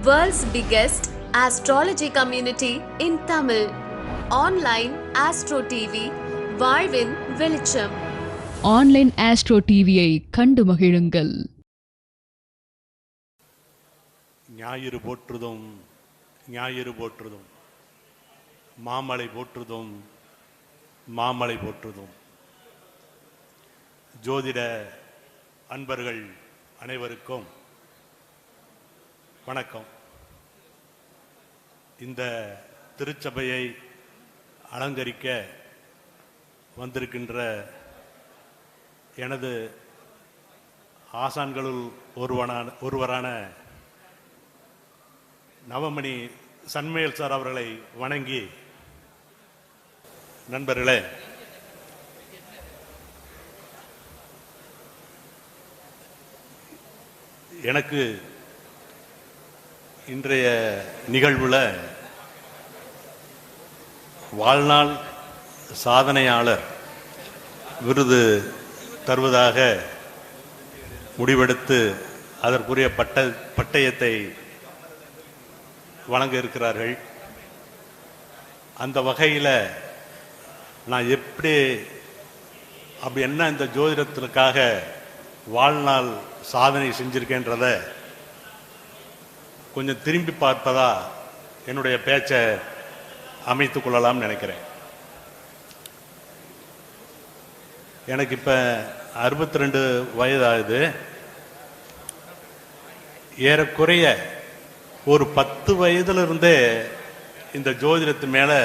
World's biggest astrology community in Tamil. Online Astro TV, வாழ்வின் வெளிச்சம் online astro டிவியை கண்டு மகிழுங்கள். ஞாயிறு போற்றுதும் ஞாயிறு போற்றுதும். மாமலை போற்றுதும் மாமலை போற்றுதும். ஜோதிட அன்பர்கள் அனைவருக்கும் வணக்கம். இந்த திருச்சபையை அலங்கரிக்க வந்திருக்கின்ற எனது ஆசான்களுள் ஒருவனான ஒருவரான நவமணி சன்மேல் சார் அவர்களை வணங்கி நண்பர்களே எனக்கு இன்றைய நிகழ்வுல வாழ்நாள் சாதனையாளர் விருது தருவதாக முடிவெடுத்து அதற்குரிய பட்ட பட்டயத்தை வழங்க இருக்கிறார்கள். அந்த வகையில் நான் எப்படி அப்படி என்ன இந்த ஜோதிடத்திற்காக வாழ்நாள் சாதனை செஞ்சிருக்கேன்றதை கொஞ்சம் திரும்பி பார்ப்பதா என்னுடைய பேச்சை அமைத்து கொள்ளலாம்னு நினைக்கிறேன். எனக்கு இப்போ அறுபத்தி ரெண்டு வயதாகுது. ஏறக்குறைய ஒரு பத்து வயதிலிருந்தே இந்த ஜோதிடத்து மேலே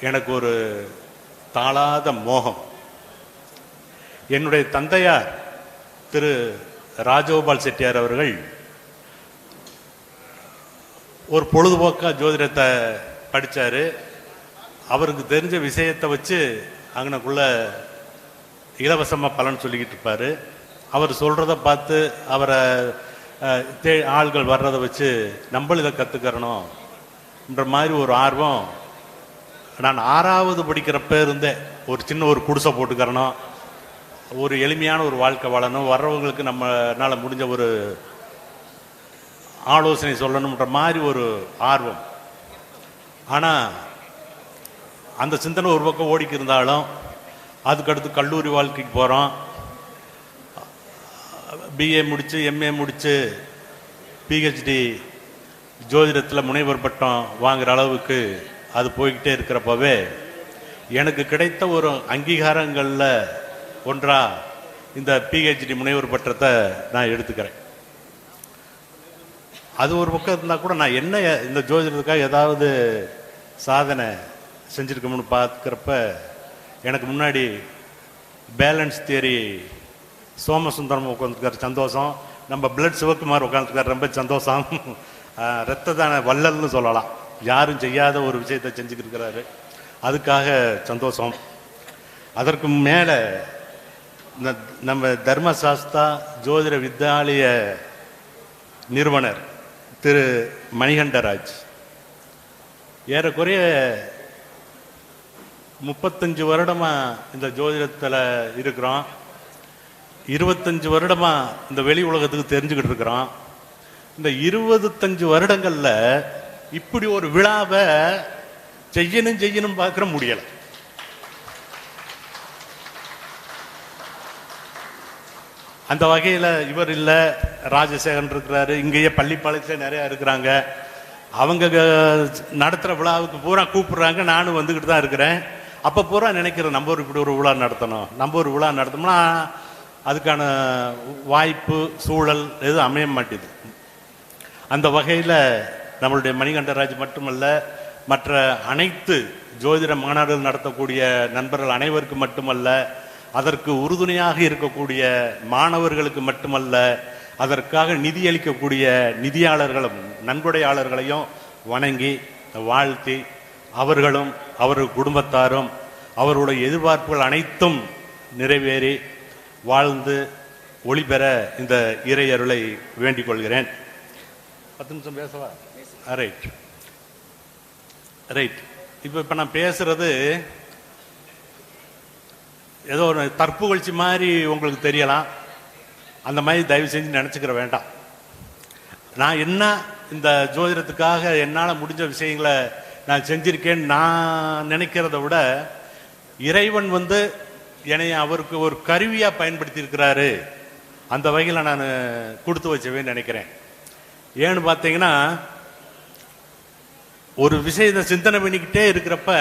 எனக்கு ஒரு தாளாத மோகம். என்னுடைய தந்தையார் திரு ராஜகோபால் செட்டியார் அவர்கள் ஒரு பொழுதுபோக்காக ஜோதிடத்தை படித்தார் அவருக்கு தெரிஞ்ச விஷயத்தை வச்சு அங்கனக்குள்ள இலவசமாக பலன் சொல்லிக்கிட்டு இருப்பார். அவர் சொல்கிறத பார்த்து அவரை தே- ஆள்கள் வர்றதை வச்சு நம்மளும் இதை கத்துக்கிறணும்ன்ற மாதிரி ஒரு ஆர்வம். நான் ஆறாவது படிக்கிறப்ப இருந்தேன் ஒரு சின்ன ஒரு குடிசை போட்டுக்கிறணும். ஒரு எளிமையான ஒரு வாழ்க்கை வாழணும். வர்றவங்களுக்கு நம்மளால் முடிஞ்ச ஒரு ஆலோசனை சொல்லணுன்ற மாதிரி ஒரு ஆர்வம். ஆனால் அந்த சிந்தனை ஒரு பக்கம் ஓடிக்கு இருந்தாலும் அதுக்கடுத்து கல்லூரி வாழ்க்கைக்கு போகிறோம் பிஏ முடித்து எம்ஏ முடித்து பிஹெச்டி ஜோதிடத்தில் முனைவர் பட்டம் வாங்குற அளவுக்கு அது போய்கிட்டே இருக்கிறப்பவே எனக்கு கிடைத்த ஒரு அங்கீகாரங்களில் ஒன்றாக இந்த பிஹெச்டி முனைவர் பட்டத்தை நான் எடுத்துக்கிறேன். அது ஒரு பக்கம் இருந்தால் கூட நான் என்ன இந்த ஜோதிடத்துக்காக ஏதாவது சாதனை செஞ்சுருக்கோம்னு பார்க்குறப்ப எனக்கு முன்னாடி பேலன்ஸ் தியரி சோமசுந்தரம் உட்காந்துருக்காரு சந்தோஷம். நம்ம பிளட் சிவக்குமார் உட்காந்துருக்காரு ரொம்ப சந்தோஷம். ரத்த தான வள்ளல்னு சொல்லலாம். யாரும் செய்யாத ஒரு விஷயத்தை செஞ்சுக்கிட்டு இருக்கிறாரு. அதுக்காக சந்தோஷம். அதற்கு மேலே நம்ம தர்மசாஸ்தா ஜோதிட வித்யாலய நிறுவனர் திரு மணிகண்டராஜ். ஏறக்குறைய முப்பத்தஞ்சு வருடமா இந்த ஜோதிடத்தில் இருக்கிறோம். இருபத்தஞ்சு வருடமா இந்த வெளி உலகத்துக்கு தெரிஞ்சுக்கிட்டு இருக்கிறோம். இந்த இருபத்தஞ்சு வருடங்களில் இப்படி ஒரு விழாவை செய்யணும் செய்யணும் பார்க்குற முடியலை. அந்த வகையில் இவர் இல்லை ராஜசேகரன் இருக்கிறாரு இங்கேயே பள்ளிப்பாளையத்தில் நிறையா இருக்கிறாங்க. அவங்க நடத்துகிற விழாவுக்கு பூரா கூப்பிடுறாங்க. நானும் வந்துக்கிட்டு தான் இருக்கிறேன். அப்போ பூரா நினைக்கிறேன் நம்ம ஒரு இப்படி ஒரு விழா நடத்தணும். நம்ம ஒரு விழா நடத்தோம்னா அதுக்கான வாய்ப்பு சூழல் எதுவும் அமைய மாட்டேது. அந்த வகையில் நம்மளுடைய மணிகண்டராஜ் மட்டுமல்ல மற்ற அனைத்து ஜோதிட மாநாடுகள் நடத்தக்கூடிய நண்பர்கள் அனைவருக்கு மட்டுமல்ல அதற்கு உறுதுணையாக இருக்கக்கூடிய மாணவர்களுக்கு மட்டுமல்ல அதற்காக நிதியளிக்கக்கூடிய நிதியாளர்களும் நன்கொடையாளர்களையும் வணங்கி வாழ்த்தி அவர்களும் அவர்கள் குடும்பத்தாரும் அவருடைய எதிர்பார்ப்புகள் அனைத்தும் நிறைவேறி வாழ்ந்து ஒளிபெற இந்த இறையருளை வேண்டிக் கொள்கிறேன். பத்து நிமிஷம் பேசவா? ரைட் ரைட் இப்போ இப்போ நான் பேசுறது ஏதோ ஒரு தற்புகழ்ச்சி மாதிரி உங்களுக்கு தெரியலாம். அந்த மாதிரி தயவு செஞ்சு நினச்சிக்கிற வேண்டாம். நான் என்ன இந்த ஜோதிடத்துக்காக என்னால் முடிஞ்ச விஷயங்களை நான் செஞ்சிருக்கேன்னு நான் நினைக்கிறத விட இறைவன் வந்து என்னை அவருக்கு ஒரு கருவியாக பயன்படுத்தியிருக்கிறாரு. அந்த வகையில் நான் கொடுத்து வச்சவே நினைக்கிறேன். ஏன்னு பார்த்தீங்கன்னா ஒரு விஷயத்தை சிந்தனை பண்ணிக்கிட்டே இருக்கிறப்ப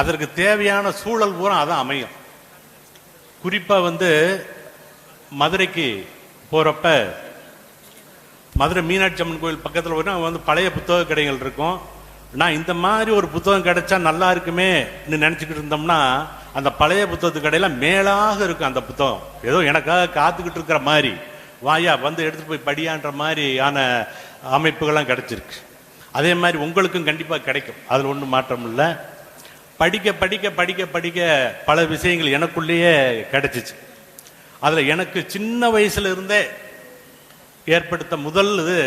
அதற்கு தேவையான சூழல் பூரா அதான் அமையும். குறிப்பாக வந்து மதுரைக்கு போகிறப்ப மதுரை மீனாட்சி அம்மன் கோயில் பக்கத்தில் போய் வந்து பழைய புத்தக கடைகள் இருக்கும். நான் இந்த மாதிரி ஒரு புத்தகம் கிடைச்சா நல்லா இருக்குமே நினச்சிக்கிட்டு இருந்தோம்னா அந்த பழைய புத்தகத்து கடையில் மேலாக இருக்கும் அந்த புத்தகம். ஏதோ எனக்காக காத்துக்கிட்டு இருக்கிற மாதிரி. வாயா வந்து எடுத்துட்டு போய் படியான்ற மாதிரியான அமைப்புகள்லாம் கிடைச்சிருக்கு. அதே மாதிரி உங்களுக்கும் கண்டிப்பாக கிடைக்கும். அதில் ஒன்றும் மாற்றம் இல்லை. படிக்க படிக்க படிக்க படிக்க பல விஷயங்கள் எனக்குள்ளேயே கிடைச்சிச்சு. அதில் எனக்கு சின்ன வயசுல இருந்தே ஏற்படுத்த முதல் இது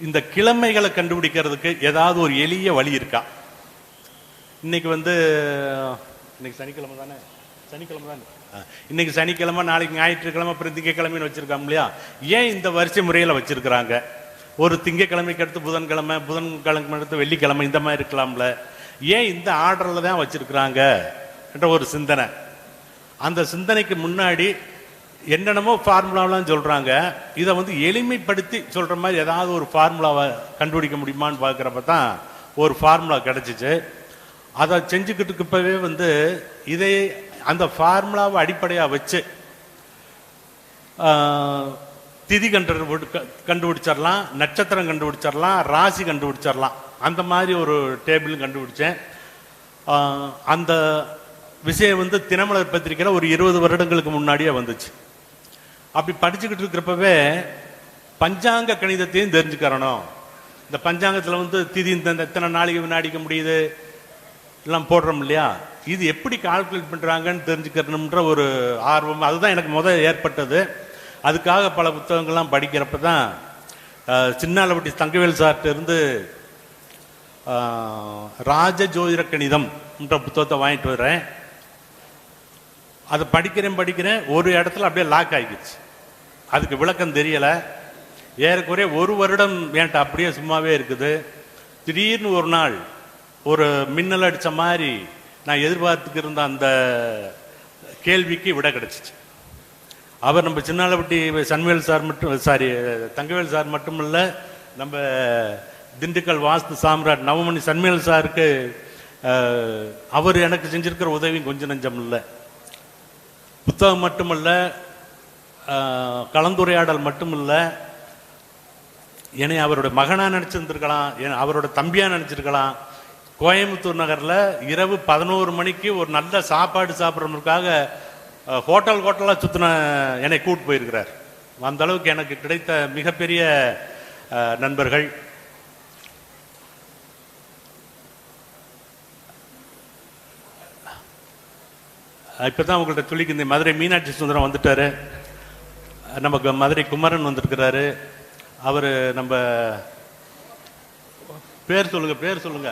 இந்த கிழமைகளை கண்டுபிடிக்கிறதுக்கு ஏதாவது ஒரு எளிய வழி இருக்கா? இன்னைக்கு வந்து இன்னைக்கு சனிக்கிழமை தானே? சனிக்கிழமை தானே? இன்னைக்கு சனிக்கிழமை நாளைக்கு ஞாயிற்றுக்கிழமை அப்புறம் திங்கக்கிழமைன்னு வச்சிருக்கோம் இல்லையா? ஏன் இந்த வரிசை முறையில் வச்சிருக்கிறாங்க? ஒரு திங்கக்கிழமைக்கு அடுத்து புதன்கிழமை புதன்கிழமை அடுத்து வெள்ளிக்கிழமை இந்த மாதிரி இருக்கலாம்ல. ஏன் இந்த ஆர்டரில் தான் வச்சிருக்கிறாங்க? என்ற ஒரு சிந்தனை. அந்த சிந்தனைக்கு முன்னாடி என்னென்னமோ ஃபார்முலாவெலாம் சொல்கிறாங்க இதை வந்து எளிமைப்படுத்தி சொல்கிற மாதிரி ஏதாவது ஒரு ஃபார்முலாவை கண்டுபிடிக்க முடியுமான்னு பார்க்குறப்ப தான் ஒரு ஃபார்முலா கிடச்சிச்சு. அதை செஞ்சுக்கிட்டு இருக்கப்பவே வந்து இதை அந்த ஃபார்முலாவை அடிப்படையாக வச்சு திதி கண்டு கண்டுபிடிச்சிடலாம் நட்சத்திரம் கண்டுபிடிச்சிடலாம் ராசி கண்டுபிடிச்சிடலாம். அந்த மாதிரி ஒரு டேபிள் கண்டுபிடிச்சேன். அந்த விஷயம் வந்து தினமலர் பத்திரிக்கையில் ஒரு இருபது வருடங்களுக்கு முன்னாடியே வந்துச்சு. அப்படி படிச்சுக்கிட்டு இருக்கிறப்பவே பஞ்சாங்க கணிதத்தையும் தெரிஞ்சுக்கிறணும். இந்த பஞ்சாங்கத்தில் வந்து திதி இந்த எத்தனை நாளைக்கு வினாடிக்க முடியுது? எல்லாம் போடுறோம் இல்லையா? இது எப்படி கால்குலேட் பண்ணுறாங்கன்னு தெரிஞ்சுக்கணுன்ற ஒரு ஆர்வம். அதுதான் எனக்கு முதல் ஏற்பட்டது. அதுக்காக பல புத்தகங்கள்லாம் படிக்கிறப்ப தான் அஹ், சின்னாலவட்டி தங்கவேல் சார்ட்ட இருந்து ராஜ ஜோதிட கணிதம் என்ற புத்தகத்தை வாங்கிட்டு வர்றேன். அதை படிக்கிறேன் படிக்கிறேன் ஒரு இடத்துல அப்படியே லாக் ஆகிடுச்சு. அதுக்கு விளக்கம் தெரியலை. ஏறக்குறைய ஒரு வருடம் என்கிட்ட அப்படியே சும்மாவே இருக்குது. திடீர்னு ஒரு நாள் ஒரு மின்னல் அடித்த மாதிரி நான் எதிர்பார்த்துக்கிருந்த அந்த கேள்விக்கு விட கிடச்சிச்சு. அவர் நம்ம சின்னாலப்பட்டி சண்முவேல் சார் மட்டும் சாரி தங்கவேல் சார் மட்டும் இல்லை நம்ம திண்டுக்கல் வாஸ்து சாம்ராட் நவமணி சண்முவேல் சாருக்கு அவர் எனக்கு செஞ்சிருக்கிற உதவியும் கொஞ்சம் நஞ்சம் இல்லை. புத்தகம் மட்டுமல்ல கலந்துரையாடல் மட்டுமில்ல என்னை அவருடைய மகனாக நினச்சிருந்துருக்கலாம் என் அவரோட தம்பியாக நினச்சிருக்கலாம். கோயம்புத்தூர் நகரில் இரவு பதினோரு மணிக்கு ஒரு நல்ல சாப்பாடு சாப்பிட்றதுக்காக ஹோட்டல் ஹோட்டலாக சுற்றின என்னை கூட்டு போயிருக்கிறார். அந்த அளவுக்கு எனக்கு கிடைத்த மிகப்பெரிய நண்பர்கள். இப்போ தான் உங்கள்கிட்ட சொல்லிக்கு இந்த மதுரை மீனாட்சி சுந்தரம் வந்துட்டாரு. நமக்கு மதுரை குமரன் வந்திருக்கிறாரு. அவர் நம்ம பேர் சொல்லுங்க பேர் சொல்லுங்க.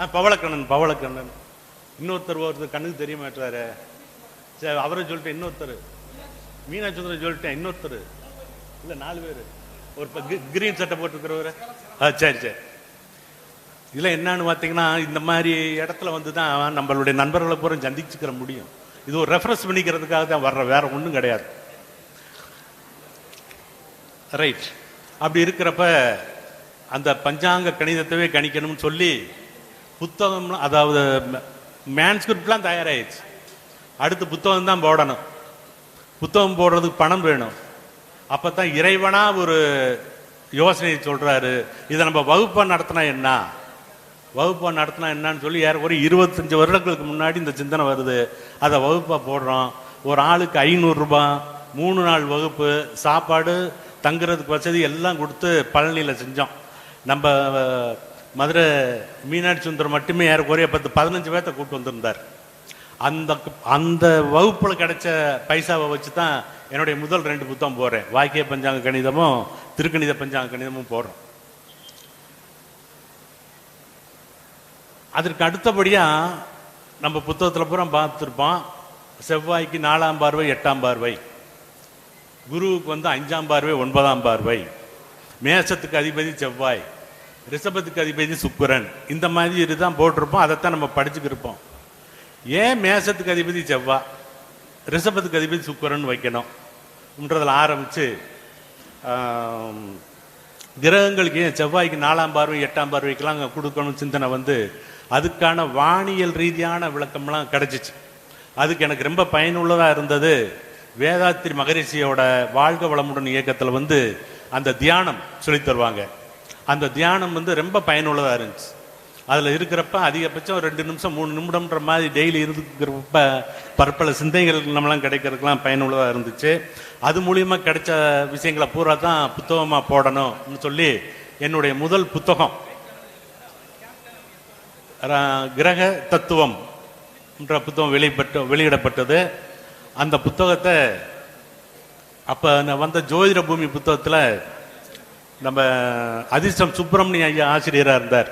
ஆ பவளக்கண்ணன் பவளக்கண்ணன். இன்னொருத்தர் ஒருத்தர் கண்ணுக்கு தெரிய மாட்டாரு சரி அவரை சொல்லிட்டேன் இன்னொருத்தர். மீனாட்சி சுந்தரம் சொல்லிட்டேன் இன்னொருத்தர். இல்லை நாலு பேர். ஒரு கிரீன் சட்டை போட்டுருக்கிறவர். ஆ சரி சரி. இதில் என்னன்னு பார்த்தீங்கன்னா இந்த மாதிரி இடத்துல வந்து தான் நம்மளுடைய நண்பர்களை பூரா சந்திச்சுக்கிற முடியும். இது ஒரு ரெஃபரன்ஸ் பண்ணிக்கிறதுக்காக தான் வர்ற வேற ஒன்றும் கிடையாது. ரைட் அப்படி இருக்கிறப்ப அந்த பஞ்சாங்க கணிதத்தவே கணிக்கணும்னு சொல்லி புத்தகம் அதாவது மேன்ஸ்கிரிப்ட்லாம் தயாராகிடுச்சு அடுத்து புத்தகம் தான் போடணும். புத்தகம் போடுறதுக்கு பணம் வேணும். அப்போ தான் இறைவனாக ஒரு யோசனையை சொல்கிறாரு இதை நம்ம வகுப்பாக நடத்தினா என்ன? வகுப்பாக நடத்தினா என்னன்னு சொல்லி யாருக்கோரிய இருபத்தஞ்சி வருடங்களுக்கு முன்னாடி இந்த சிந்தனை வருது. அதை வகுப்பாக போடுறோம். ஒரு ஆளுக்கு ஐநூறுரூபா மூணு நாள் வகுப்பு சாப்பாடு தங்குறதுக்கு வசதி எல்லாம் கொடுத்து பழனியில் செஞ்சோம். நம்ம மதுரை மீனாட்சி சுந்தரம் மட்டுமே ஏறக்குறைய பத்து பதினஞ்சு பேர்த்த கூட்டு வந்திருந்தார். அந்த அந்த வகுப்பில் கிடைச்ச பைசாவை வச்சு தான் என்னுடைய முதல் ரெண்டு புத்தகம் போடுறேன். வாக்கிய பஞ்சாங்க கணிதமும் திருக்கணித பஞ்சாங்க கணிதமும் போடுறோம். அதற்கு அடுத்தபடியாக நம்ம புத்தகத்தில் பூரா பார்த்துருப்போம். செவ்வாய்க்கு நாலாம் பார்வை எட்டாம் பார்வை. குருவுக்கு வந்து அஞ்சாம் பார்வை ஒன்பதாம் பார்வை. மேசத்துக்கு அதிபதி செவ்வாய். ரிஷபத்துக்கு அதிபதி சுக்கரன். இந்த மாதிரி இதுதான் போட்டிருப்போம். அதைத்தான் நம்ம படிச்சுக்கிருப்போம் ஏன் மேசத்துக்கு அதிபதி செவ்வாய்? ரிஷபத்துக்கு அதிபதி சுக்கிரன் வைக்கணும்ன்றதில் ஆரம்பித்து கிரகங்களுக்கு ஏன் செவ்வாய்க்கு நாலாம் பார்வை எட்டாம் பார்வைக்கெல்லாம் அங்கே கொடுக்கணும் சிந்தனை வந்து அதுக்கான வானியல் ரீதியான விளக்கம்லாம் கிடைச்சிச்சு. அதுக்கு எனக்கு ரொம்ப பயனுள்ளதாக இருந்தது. வேதாத்திரி மகரிஷியோட வாழ்க வளமுடன் இயக்கத்தில் வந்து அந்த தியானம் சொல்லித் தருவாங்க. அந்த தியானம் வந்து ரொம்ப பயனுள்ளதாக இருந்துச்சு. அதில் இருக்கிறப்ப அதிகபட்சம் ரெண்டு நிமிஷம் மூணு நிமிடம்ன்ற மாதிரி டெய்லி இருக்கிறப்ப பற்பல சிந்தைகள் நம்மளாம் கிடைக்கிறதுக்கெலாம் பயனுள்ளதாக இருந்துச்சு. அது மூலியமாக கிடைச்ச விஷயங்களை பூரா தான் புத்தகமாக போடணும்னு சொல்லி என்னுடைய முதல் புத்தகம் கிரக தத்துவம் என்ற புத்தகம் வெளிப்பட்ட வெளியிடப்பட்டது. அந்த புத்தகத்தை அப்போ வந்த ஜோதிட பூமி புத்தகத்தில் நம்ம அதிர்ஷ்டம் சுப்பிரமணிய ஐயா ஆசிரியராக இருந்தார்.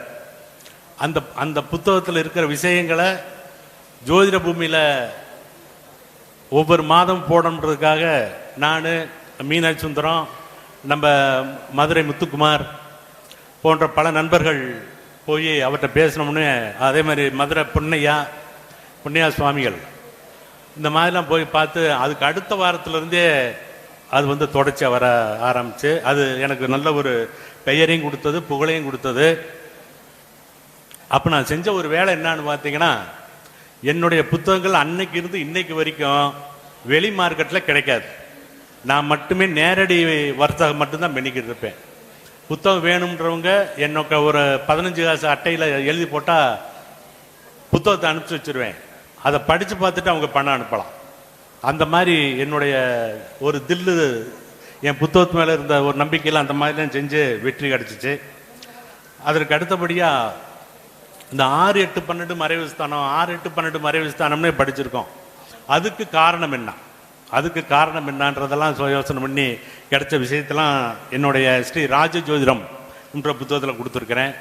அந்த அந்த புத்தகத்தில் இருக்கிற விஷயங்களை ஜோதிட பூமியில் ஒவ்வொரு மாதம் போடணுன்றதுக்காக நான் மீனாட்சி சுந்தரம் நம்ம மதுரை முத்துக்குமார் போன்ற பல நண்பர்கள் போய் அவர்கிட்ட பேசினோம்னு அதே மாதிரி மதுரை பொன்னையா பொன்னையா சுவாமிகள். இந்த மாதிரிலாம் போய் பார்த்து அதுக்கு அடுத்த வாரத்துலேருந்தே அது வந்து தொடர்ச்சியாக வர ஆரம்பிச்சு அது எனக்கு நல்ல ஒரு பெயரையும் கொடுத்தது புகழையும் கொடுத்தது. அப்போ நான் செஞ்ச ஒரு வேலை என்னன்னு பார்த்தீங்கன்னா என்னுடைய புத்தகங்கள் அன்னைக்கு இருந்து இன்னைக்கு வரைக்கும் வெளி மார்க்கெட்டில் கிடைக்காது. நான் மட்டுமே நேரடி வர்த்தகம் மட்டும்தான் பண்ணிக்கிட்டு இருப்பேன். புத்தகம் வேணுன்றவங்க என்னோட ஒரு பதினஞ்சு காசு அட்டையில் எழுதி போட்டால் புத்தகத்தை அனுப்பிச்சி வச்சிருவேன். அதை படித்து பார்த்துட்டு அவங்க பணம் அனுப்பலாம். அந்த மாதிரி என்னுடைய ஒரு தில்லு என் புத்தகத்து மேலே இருந்த ஒரு நம்பிக்கையில் அந்த மாதிரிலாம் செஞ்சு வெற்றி கிடச்சிச்சு. அதற்கு அடுத்தபடியாக இந்த ஆறு எட்டு பன்னெண்டு மறைவு ஸ்தானம் ஆறு எட்டு பன்னெண்டு மறைவு ஸ்தானம்னே படிச்சிருக்கோம். அதுக்கு காரணம் என்ன? அதுக்கு காரணம் என்னன்றதெல்லாம் யோசனை பண்ணி கிடைச்ச விஷயத்தெல்லாம் என்னுடைய ஸ்ரீ ராஜ ஜோதிடம் என்ற புத்தகத்தில் கொடுத்துருக்கிறேன்.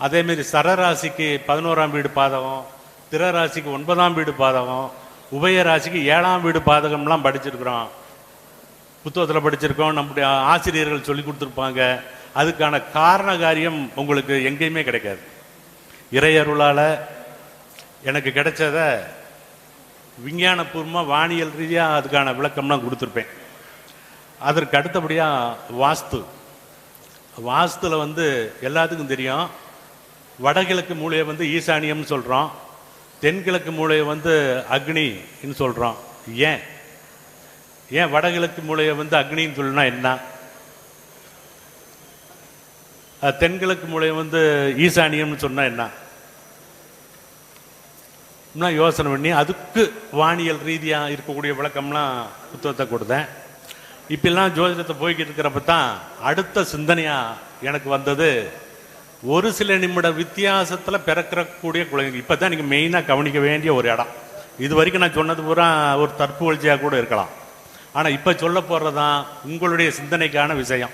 அதேமாரி சரராசிக்கு பதினோராம் வீடு பாதகம் திரராசிக்கு ஒன்பதாம் வீடு பாதகம் உபய ராசிக்கு ஏழாம் வீடு பாதகம்லாம் படிச்சிருக்கிறோம். புத்தகத்தில் படிச்சிருக்கோம். நம்முடைய ஆசிரியர்கள் சொல்லி கொடுத்துருப்பாங்க. அதுக்கான காரண காரியம் உங்களுக்கு எங்கேயுமே கிடைக்காது. இறையருளால் எனக்கு கிடைச்சதை விஞ்ஞானபூர்வமாக வானியல் ரீதியாக அதுக்கான விளக்கம்லாம் கொடுத்துருப்பேன். அதற்கு அடுத்தபடியாக வாஸ்து. வாஸ்துல வந்து எல்லாத்துக்கும் தெரியும். வடகிழக்கு மூலையை வந்து ஈசானியம்னு சொல்கிறோம் தென்கிழக்கு மூலையை வந்து அக்னின்னு சொல்கிறோம் ஏன்? ஏன் வடகிழக்கு மூலையை வந்து அக்னின்னு சொல்லுனா என்ன? தென்கிழக்கு மூலையை வந்து ஈசானியம்னு சொன்னால் என்ன? யோசனை பண்ணி அதுக்கு வானியல் ரீதியாக இருக்கக்கூடிய விளக்கம்லாம் புத்தகத்தை கொடுத்தேன். இப்பெல்லாம் ஜோதிடத்தை போய்கிட்டு இருக்கிறப்ப தான் அடுத்த சிந்தனையாக எனக்கு வந்தது. ஒரு சில நிமிட வித்தியாசத்தில் பிறக்கக்கூடிய குழந்தைங்க இப்போ தான் நீங்கள் மெயினாக கவனிக்க வேண்டிய ஒரு இடம். இது வரைக்கும் நான் சொன்னது பூரா ஒரு தற்புகழ்ச்சியாக கூட இருக்கலாம். ஆனால் இப்போ சொல்ல போகிறது தான் உங்களுடைய சிந்தனைக்கான விஷயம்.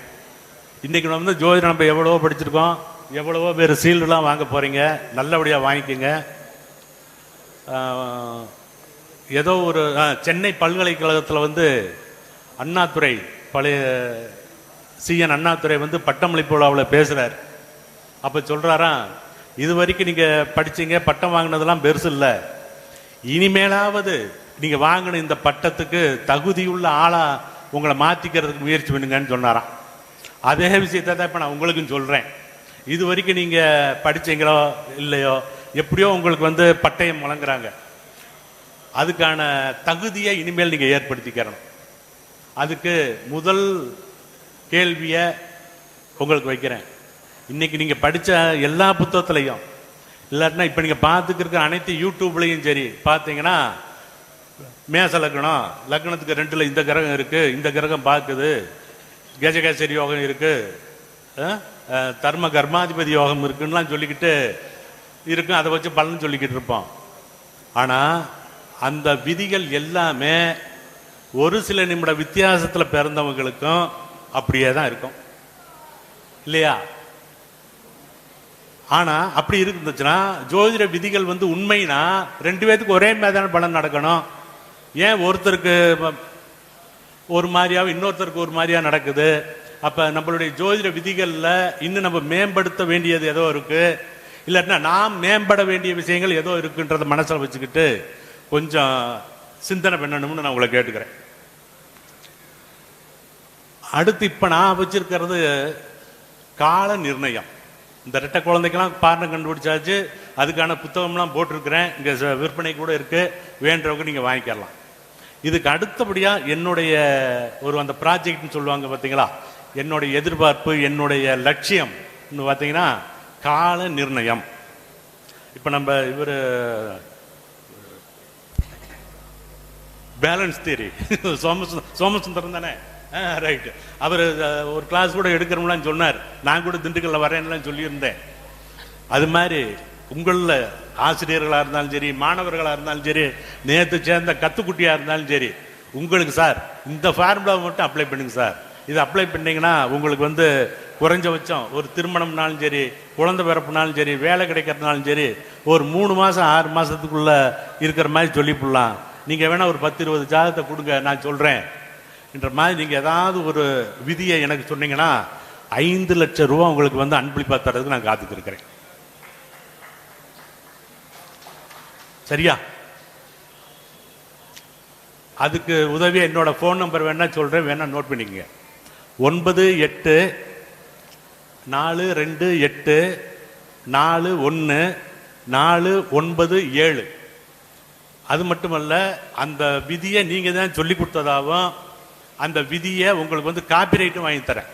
இன்றைக்கி வந்து ஜோதிடம் நம்ம எவ்வளவோ படிச்சிருக்கோம். எவ்வளவோ பேர் சீல்டுலாம் வாங்க போகிறீங்க நல்லபடியாக வாங்கிக்கோங்க. ஏதோ ஒரு சென்னை பல்கலைக்கழகத்தில் வந்து அண்ணாதுரை பழைய சிஎன் அண்ணாதுரை வந்து பட்டமளிப்பு விழாவில் பேசுகிறார் அப்போ சொல்கிறாராம் இது வரைக்கும் நீங்கள் படிச்சீங்க பட்டம் வாங்கினதெல்லாம் பெருசு இல்லை. இனிமேலாவது நீங்கள் வாங்கின இந்த பட்டத்துக்கு தகுதியுள்ள ஆளாக உங்களை மாற்றிக்கிறதுக்கு முயற்சி பண்ணுங்கன்னு சொன்னாராம் அதே விஷயத்தை தான் இப்போ நான் உங்களுக்கும் சொல்கிறேன் இது வரைக்கும் நீங்கள் படிச்சீங்களோ இல்லையோ எப்படியோ உங்களுக்கு வந்து பட்டயம் வழங்குறாங்க. அதுக்கான தகுதியை இனிமேல் நீங்கள் ஏற்படுத்திக்கிறணும். அதுக்கு முதல் கேள்வியை உங்களுக்கு வைக்கிறேன். இன்னைக்கு நீங்கள் படித்த எல்லா புத்தகத்துலையும் இல்லாட்டினா இப்போ நீங்கள் பார்த்துக்கிற அனைத்து யூடியூப்லேயும் சரி பார்த்தீங்கன்னா மேச லக்னம் லக்னத்துக்கு ரெண்டில் இந்த கிரகம் இருக்குது இந்த கிரகம் பார்க்குது கஜகேசரி யோகம் இருக்குது தர்ம கர்மாதிபதி யோகம் இருக்குன்னுலாம் சொல்லிக்கிட்டு இருக்கும் அதை வச்சு பலன் சொல்லிக்கிட்டு இருப்போம். ஆனால் அந்த விதிகள் எல்லாமே ஒரு சில நிமிட வித்தியாசத்தில் பிறந்தவங்களுக்கும் அப்படியே தான் இருக்கும். இல்லையா? ஆனால் அப்படி இருந்துச்சுன்னா ஜோதிட விதிகள் வந்து உண்மைனா ரெண்டு பேத்துக்கு ஒரே மாதிரியான பலன் நடக்கணும். ஏன் ஒருத்தருக்கு ஒரு மாதிரியாக இன்னொருத்தருக்கு ஒரு மாதிரியா நடக்குது? அப்போ நம்மளுடைய ஜோதிட விதிகளில் இன்னும் நம்ம மேம்படுத்த வேண்டியது ஏதோ இருக்குது இல்லைன்னா நாம் மேம்பட வேண்டிய விஷயங்கள் ஏதோ இருக்குன்றத மனசில் வச்சுக்கிட்டு கொஞ்சம் சிந்தனை பண்ணணும்னு நான் உங்களை கேட்டுக்கிறேன். அடுத்து இப்போ நான் வச்சிருக்கிறது கால நிர்ணயம். இந்த ரெட்டை குழந்தைக்கெல்லாம் பாரணம் கண்டுபிடிச்சாச்சு. அதுக்கான புத்தகம்லாம் போட்டிருக்கிறேன். இங்கே ச- விற்பனை கூட இருக்குது வேண்டவங்க நீங்கள் வாங்கிக்கலாம். இதுக்கு அடுத்தபடியாக என்னுடைய ஒரு அந்த ப்ராஜெக்ட்னு சொல்லுவாங்க பார்த்தீங்களா என்னுடைய எதிர்பார்ப்பு என்னுடைய லட்சியம். பார்த்தீங்கன்னா கால நிர்ணயம். இப்போ நம்ம இவர் பேலன்ஸ் தியரி சோமசு சோமசுந்தரம் தானே? ரைட்டு அவர் ஒரு கிளாஸ் கூட எடுக்கிறோம்லாம் சொன்னார். நான் கூட திண்டுக்கல்ல வரேன்லாம் சொல்லியிருந்தேன். அது மாதிரி உங்களில் ஆசிரியர்களாக இருந்தாலும் சரி மாணவர்களாக இருந்தாலும் சரி நேற்று சேர்ந்த கத்துக்குட்டியாக இருந்தாலும் சரி உங்களுக்கு சார் இந்த ஃபார்முலாவை மட்டும் அப்ளை பண்ணுங்க சார். இது அப்ளை பண்ணீங்கன்னா உங்களுக்கு வந்து குறைஞ்சபட்சம் ஒரு திருமணம்னாலும் சரி குழந்தை பிறப்புனாலும் சரி வேலை கிடைக்கிறதுனாலும் சரி ஒரு மூணு மாதம் ஆறு மாதத்துக்குள்ளே இருக்கிற மாதிரி சொல்லிவிடலாம் நீங்கள் வேணால் ஒரு பத்து இருபது ஜாதகத்தை கொடுங்க நான் சொல்கிறேன் என்ற மாதிரி நீங்கள் ஏதாவது ஒரு விதியை எனக்கு சொன்னீங்கன்னா ஐந்து லட்சம் ரூபா உங்களுக்கு வந்து அன்பளிப்பாக தரதுக்கு நான் காத்துக்கிருக்கிறேன் சரியா? அதுக்கு உதவியாக என்னோட ஃபோன் நம்பர் வேணால் சொல்கிறேன் வேணால் நோட் பண்ணிக்கங்க. ஒன்பது எட்டு நாலு ரெண்டு எட்டு நாலு ஒன்று நாலு ஒன்பது ஏழு. அது மட்டுமல்ல அந்த விதியை நீங்கள் தான் சொல்லி கொடுத்ததாகவும் அந்த விதியை உங்களுக்கு வந்து காப்பிரைட்டும் வாங்கி தரேன்.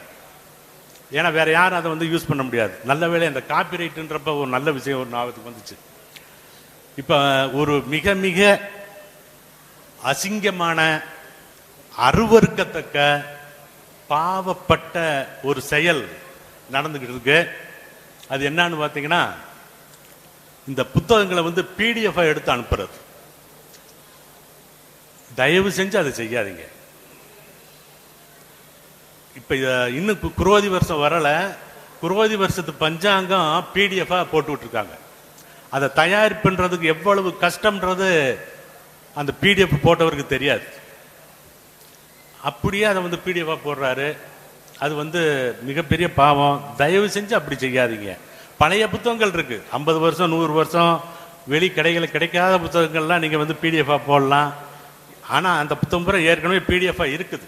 ஏன்னா வேறு யாரும் அதை வந்து யூஸ் பண்ண முடியாது. நல்ல வேலை அந்த காப்பிரைட்டுன்றப்ப ஒரு நல்ல விஷயம் ஒரு ஞாபகத்துக்கு வந்துச்சு. இப்போ ஒரு மிக மிக அசிங்கமான அருவருக்கத்தக்க பாவப்பட்ட ஒரு செயல் நடந்துகிட்டு இருக்கு அது என்னன்னு பார்த்தீங்கன்னா இந்த புத்தகங்களை வந்து பிடிஎஃப் எடுத்து அனுப்புறது. தயவு செஞ்சு அதை செய்யாதீங்க. இப்ப இன்னும் குரோதி வருஷம் வரல. குரோதி வருஷத்து பஞ்சாங்கம் பிடிஎஃபா போட்டு விட்டுருக்காங்க. அதை தயாரிப்புன்றதுக்கு எவ்வளவு கஷ்டம்ன்றது அந்த பிடிஎஃப் போட்டவருக்கு தெரியாது. அப்படியே அதை வந்து பிடிஎஃபாக போடுறாரு. அது வந்து மிகப்பெரிய பாவம். தயவு செஞ்சு அப்படி செய்யாதீங்க. பழைய புத்தகங்கள் இருக்குது ஐம்பது வருஷம் நூறு வருஷம் வெளி கடைகளில் கிடைக்காத புத்தகங்கள்லாம் நீங்கள் வந்து பிடிஎஃபாக போடலாம். ஆனால் அந்த புத்தகம் பூரா ஏற்கனவே பிடிஎஃபாக இருக்குது.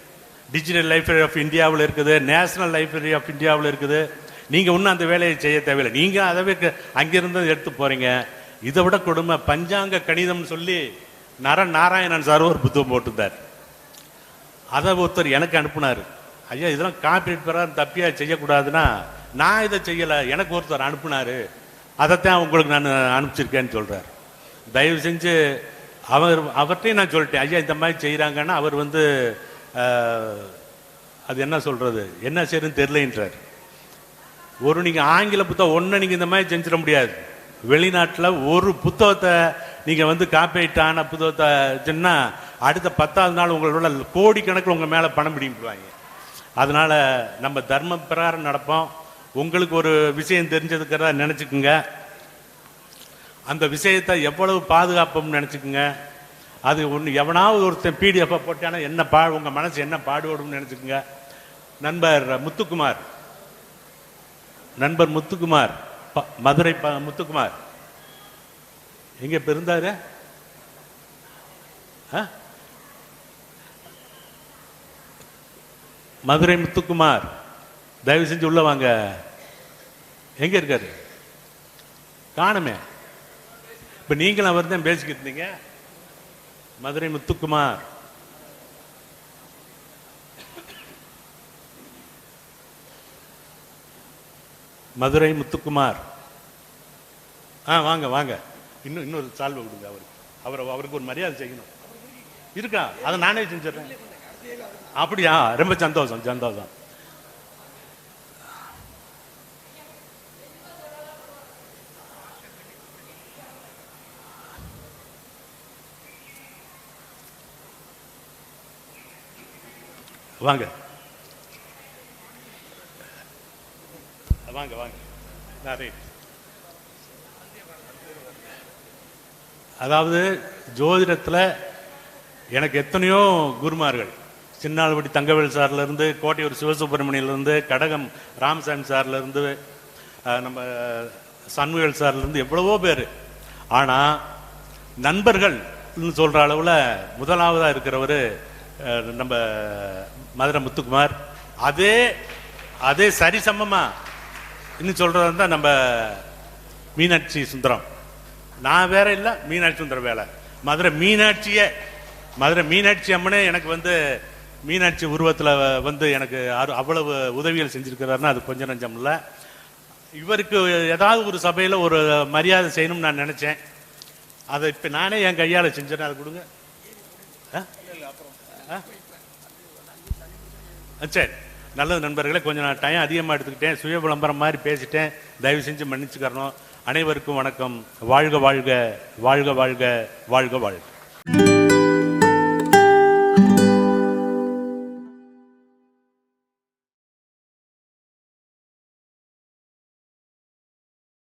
டிஜிட்டல் லைப்ரரி ஆஃப் இந்தியாவில் இருக்குது. நேஷனல் லைப்ரரி ஆஃப் இந்தியாவில் இருக்குது. நீங்கள் இன்னும் அந்த வேலையை செய்ய தேவையில்லை. நீங்கள் அதவே க- அங்கிருந்து எடுத்து போகிறீங்க இதை விட கொடுமை பஞ்சாங்க கணிதம்னு சொல்லி நர நாராயணன் சார் ஒரு புத்தகம் போட்டிருந்தார். அதை ஒருத்தர் எனக்கு அனுப்புனார். ஐயா இதெல்லாம் காப்பீட் பெறார் தப்பியா செய்யக்கூடாதுன்னா நான் இதை செய்யலை எனக்கு ஒருத்தர் அனுப்புனார். அதைத்தான் உங்களுக்கு நான் அனுப்பிச்சிருக்கேன்னு சொல்கிறார் தயவு செஞ்சு அவர் அவர்கிட்டையும் நான் சொல்லிட்டேன் ஐயா இந்த மாதிரி செய்கிறாங்கன்னா அவர் வந்து அது என்ன சொல்கிறது என்ன செய்யறதுன்னு தெரிலன்றார் ஒரு நீங்கள் ஆங்கில புத்தகம் ஒன்று நீங்கள் இந்த மாதிரி செஞ்சிட முடியாது. வெளிநாட்டில் ஒரு புத்தகத்தை நீங்கள் வந்து காப்பீட்டான புத்தகத்தை சொன்னா அடுத்த பத்தாவது நாள் உங்களோட கோடிக்கணக்கில் உங்கள் மேலே பணம் பிடிங்கிடுவாங்க. அதனால் நம்ம தர்ம பிரகாரம் நடப்போம். உங்களுக்கு ஒரு விஷயம் தெரிஞ்சதுக்கிறதா நினச்சிக்குங்க. அந்த விஷயத்தை எவ்வளவு பாதுகாப்போம்னு நினச்சிக்குங்க. அது ஒன்று எவனாவது ஒருத்தன் பிடிஎஃப்பை போட்டானா என்ன பா உங்கள் மனசு என்ன பாடுபடும்னு நினச்சிக்கோங்க. நண்பர் முத்துக்குமார். நண்பர் முத்துக்குமார். ப- மதுரை ப- முத்துக்குமார். எங்கே இப்ப ஆ? மதுரை முத்துக்குமார் தயவு செஞ்சு உள்ள வாங்க. எங்க இருக்காரு? காணுமே. இப்ப நீங்களும் அவர் தான் பேசிக்கிட்டு இருந்தீங்க. மதுரை முத்துக்குமார். மதுரை முத்துக்குமார். ஆ வாங்க வாங்க. இன்னும் இன்னொரு சால்வை கொடுங்க அவருக்கு. அவர் அவருக்கு ஒரு மரியாதை செய்யணும். இருக்கா? அதை நானே செஞ்சிடறேன். அப்படியா? ரொம்ப சந்தோஷம் சந்தோஷம். வாங்க. வாங்க வாங்க. அதாவது ஜோதிடத்தில் எனக்கு எத்தனையோ குருமார்கள். சின்னாலப்பட்டி தங்கவேல் சார்லேருந்து கோட்டையூர் சிவசுப்பிரமணியிலேருந்து கடகம் ராமசாமி சார்லேருந்து நம்ம சண்முகல் சார்லேருந்து எவ்வளவோ பேர். ஆனால் நண்பர்கள் சொல்கிற அளவில் முதலாவதாக இருக்கிறவர் நம்ம மதுரை முத்துக்குமார். அதே அதே சரிசமமாக இன்னும் சொல்கிறது தான் நம்ம மீனாட்சி சுந்தரம். நான் வேற இல்லை மீனாட்சி சுந்தரம் வேலை. மதுரை மீனாட்சியே மதுரை மீனாட்சி அம்மனே எனக்கு வந்து மீனாட்சி உருவத்தில் வந்து எனக்கு அரு- அவ்வளவு உதவிகள் செஞ்சிருக்கிறாருன்னா அது கொஞ்சம் நஞ்சம் இல்லை. இவருக்கு ஏதாவது ஒரு சபையில் ஒரு மரியாதை செய்யணும்னு நான் நினச்சேன். அதை இப்போ நானே என் கையால் செஞ்சேன் அதை கொடுங்க. சரி. நல்லது நண்பர்களே கொஞ்சம் நான் டைம் அதிகமாக எடுத்துக்கிட்டேன். சுய விளம்பரம் மாதிரி பேசிட்டேன். தயவு செஞ்சு மன்னிச்சுக்கிறணும் அனைவருக்கும் வணக்கம். வாழ்க வாழ்க வாழ்க வாழ்க வாழ்க வாழ்க.